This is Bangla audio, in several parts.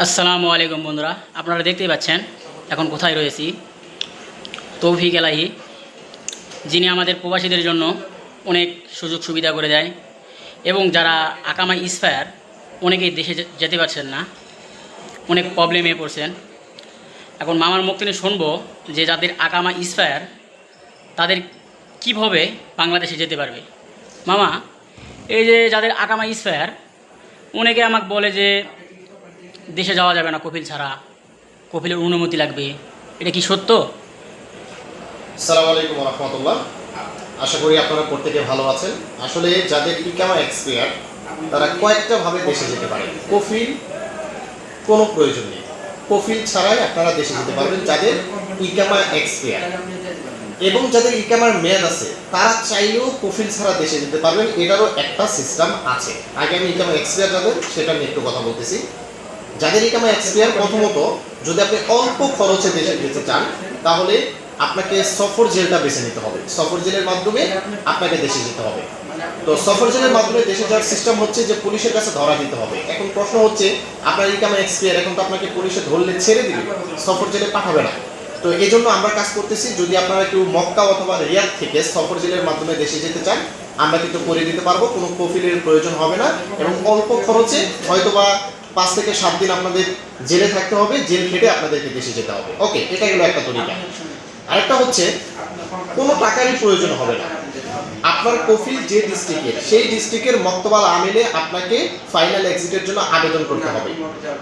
আসসালামু আলাইকুম বন্ধুরা, আপনারা দেখতেই পাচ্ছেন, এখন কোথায় রয়েছি? তৌফিক এলাহি, যিনি আমাদের প্রবাসীদের জন্য অনেক সুযোগ সুবিধা করে দেয়, এবং যারা আকামা ইসফায়ার, অনেকেই দেশে যেতে পারছেন না, অনেক প্রবলেমে পড়ছেন। এখন মামার মুখ থেকে শুনব যে যাদের আকামা ইসফায়ার, তাদের কীভাবে বাংলাদেশে যেতে পারবে। মামা, এই যে যাদের আকামা ইসফায়ার, অনেকে আমাকে বলে যে দেশে যাওয়া যাবে না কপিল ছাড়া। কপিলের অনুমতি লাগবে। এটা কি সত্য? সালাম আলাইকুম রহমতুল্লাহ। আশা করি আপনারা প্রত্যেকে ভালো আছেন। আসলে যাদের ইকামা এক্সপায়ার, তারা কয়েকটা ভাবে দেশে যেতে পারে। কফিল কোনো প্রয়োজন নেই। কফিল ছাড়াই আপনারা দেশে যেতে পারবেন যাদের ইকামা এক্সপায়ার। এবং যাদের ইকামার মেয়াদ আছে, তারা চাইলেও কফিল ছাড়া দেশে যেতে পারবেন। এটারও একটা সিস্টেম আছে। আগে আমি ইকামা এক্সপায়ার যাদের, সেটা নিয়ে একটু কথা বলতেছি। যাদের ইকামা এক্সপায়ার প্রথমত, যদি আপনি অল্প খরচে দেশে যেতে চান, তাহলে আপনাকে সফর জেলটা বেছে নিতে হবে। সফর জেলের মাধ্যমে আপনাকে দেশে যেতে হবে। তো সফর জেলের মাধ্যমে দেশে যাওয়ার সিস্টেম হচ্ছে যে পুলিশের কাছে ধরা দিতে হবে। এখন প্রশ্ন হচ্ছে, আপনার ইকামা এক্সপিয়ার এখন তো আপনাকে পুলিশে ধরলে ছেড়ে দিবে, সফর জেলে পাঠাবে না। তো এই জন্য আমরা কাজ করতেছি, যদি আপনারা কেউ মক্কা অথবা রিয়াদ থেকে সফর জেলের মাধ্যমে দেশে যেতে চান, আমরা কিন্তু করে দিতে পারব, কোনো কফিলের প্রয়োজন হবে না এবং অল্প খরচে হয়তোবা পাঁচ থেকে সাত দিন আপনাদের জেলে থাকতে হবে, জেল খেটে আপনাদেরকে দেশে যেতে হবে। ওকে এটা গেলো একটা তরিকা। আরেকটা হচ্ছে, কোনো টাকারই প্রয়োজন হবে না। আপনার কফিল যে ডিস্ট্রিক্টের সেই ডিস্ট্রিক্টের মক্তবাল আমেলে আপনাকে ফাইনাল এক্সিটের জন্য আবেদন করতে হবে।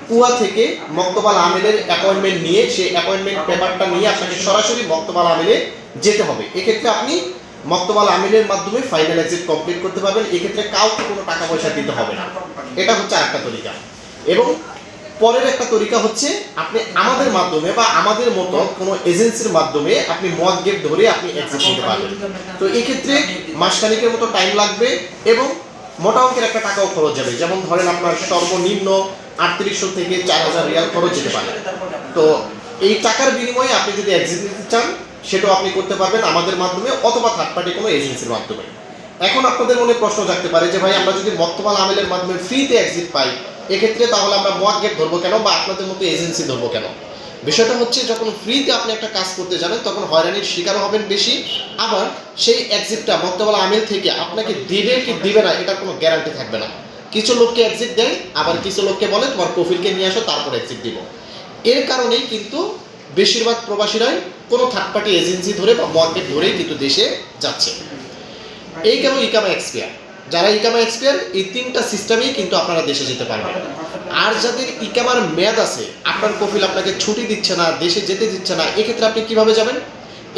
কুয়া থেকে মক্তবাল আমেলের অ্যাপয়েন্টমেন্ট নিয়ে, সেই অ্যাপয়েন্টমেন্ট পেপারটা নিয়ে আপনাকে সরাসরি মক্তবাল আমেলে যেতে হবে। এক্ষেত্রে আপনি মক্তবাল আমিলের মাধ্যমে ফাইনাল এক্সিট কমপ্লিট করতে পারবেন। এক্ষেত্রে কাউকে কোনো টাকা পয়সা দিতে হবে না। এটা হচ্ছে আরেকটা তরিকা। এবং পরের একটা তরিকা হচ্ছে আপনি আমাদের মাধ্যমে বা আমাদের মতো কোনো এজেন্সির মাধ্যমে আপনি মদগেট ধরে আপনি এক্সিট নিতে পারবেন। তো এক্ষেত্রে মাসখানিকের মতো টাইম লাগবে এবং মোটা অঙ্কের একটা টাকাও খরচ যাবে। যেমন ধরেন আপনার সর্বনিম্ন আটত্রিশশো থেকে চার হাজার রিয়াল খরচ যেতে পারে। তো এই টাকার বিনিময়ে আপনি যদি এক্সিট নিতে চান, সেটাও আপনি করতে পারবেন আমাদের মাধ্যমে অথবা থার্ড পার্টি কোনো এজেন্সির মাধ্যমে। এখন আপনাদের মনে প্রশ্ন থাকতে পারে যে ভাই, আমরা যদি মক্তবাল আমেলের মাধ্যমে ফ্রিতে এক্সিট পাই এক্ষেত্রে তাহলে আমরা মোয়াক গেট ধরবো কেন বা আপনাদের মতো এজেন্সি ধরবো কেন? বিষয়টা হচ্ছে যখন ফ্রিতে আপনি একটা কাজ করতে যাবেন তখন হয়রানির শিকার হবেন বেশি। আবার সেই এক্সিটটা মক্তবাল আমেল থেকে আপনাকে দিবে কি দিবে না এটা কোনো গ্যারান্টি থাকবে না। কিছু লোককে এক্সিট দেয়, আবার কিছু লোককে বলে তোমার কফিলকে নিয়ে আসো, তারপর এক্সিট দিব। এর কারণেই কিন্তু বেশিরভাগ প্রবাসীরাই কোনো থার্ড পার্টি এজেন্সি ধরে বা মার্কেট ধরেই কিন্তু দেশে যাচ্ছে। এই কেন ইকামা এক্সপিয়ার যারা ইকামা এক্সপিয়ার এই তিনটা সিস্টেমেই কিন্তু আপনারা দেশে যেতে পারবেন। আর যাদের ইকামার মেয়াদ আছে, আপনার কফিল আপনাকে ছুটি দিচ্ছে না, দেশে যেতে দিচ্ছে না, এক্ষেত্রে আপনি কীভাবে যাবেন?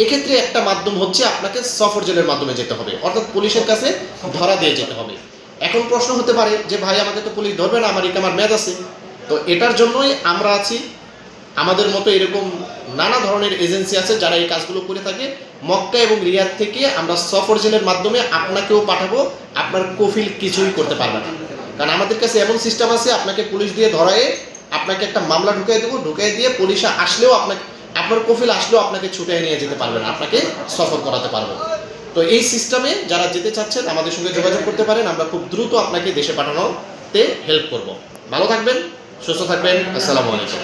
এক্ষেত্রে একটা মাধ্যম হচ্ছে আপনাকে সফর জেলের মাধ্যমে যেতে হবে। অর্থাৎ পুলিশের কাছে ধরা দিয়ে যেতে হবে। এখন প্রশ্ন হতে পারে যে, ভাই, আমাকে তো পুলিশ ধরবে না, আমার ইকামার মেয়াদ আছে। তো এটার জন্যই আমরা আছি। আমাদের মতো এরকম নানা ধরনের এজেন্সি আছে যারা এই কাজগুলো করে থাকে। মক্কা এবং রিয়াদ থেকে আমরা সফর জেলের মাধ্যমে আপনাকেও পাঠাবো, আপনার কফিল কিছুই করতে পারবে না। কারণ আমাদের কাছে এমন সিস্টেম আছে, আপনাকে পুলিশ দিয়ে ধরায়ে আপনাকে একটা মামলা ঢুকাই দেবো ঢুকাই দিয়ে পুলিশে আসলেও আপনাকে, আপনার কফিল আসলেও আপনাকে ছুটে নিয়ে যেতে পারবে না, আপনাকে সফর করাতে পারব। তো এই সিস্টেমে যারা যেতে চাচ্ছেন, আমাদের সঙ্গে যোগাযোগ করতে পারেন, আমরা খুব দ্রুত আপনাকে দেশে পাঠানোতে হেল্প করব। ভালো থাকবেন, সুস্থ থাকবেন, আসসালামু আলাইকুম।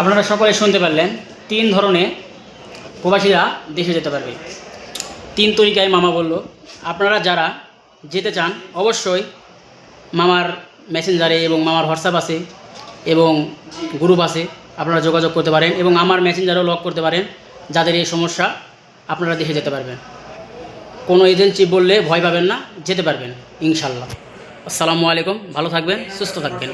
আপনারা সকলে শুনতে পারলেন, তিন ধরনের প্রবাসীরা দেশে যেতে পারবে। তিন তরিকায় মামা বলল, আপনারা যারা যেতে চান, অবশ্যই মামার মেসেঞ্জারে এবং মামার হোয়াটসঅ্যাপ আছে এবং গ্রুপ আছে, আপনারা যোগাযোগ করতে পারেন এবং আমার মেসেঞ্জারেও লক করতে পারেন, যাদের এই সমস্যা আপনারা দেখে যেতে পারবেন। কোনো এজেন্সি বললে ভয় পাবেন না, যেতে পারবেন, ইনশাল্লাহ। আসসালামু আলাইকুম, ভালো থাকবেন, সুস্থ থাকবেন।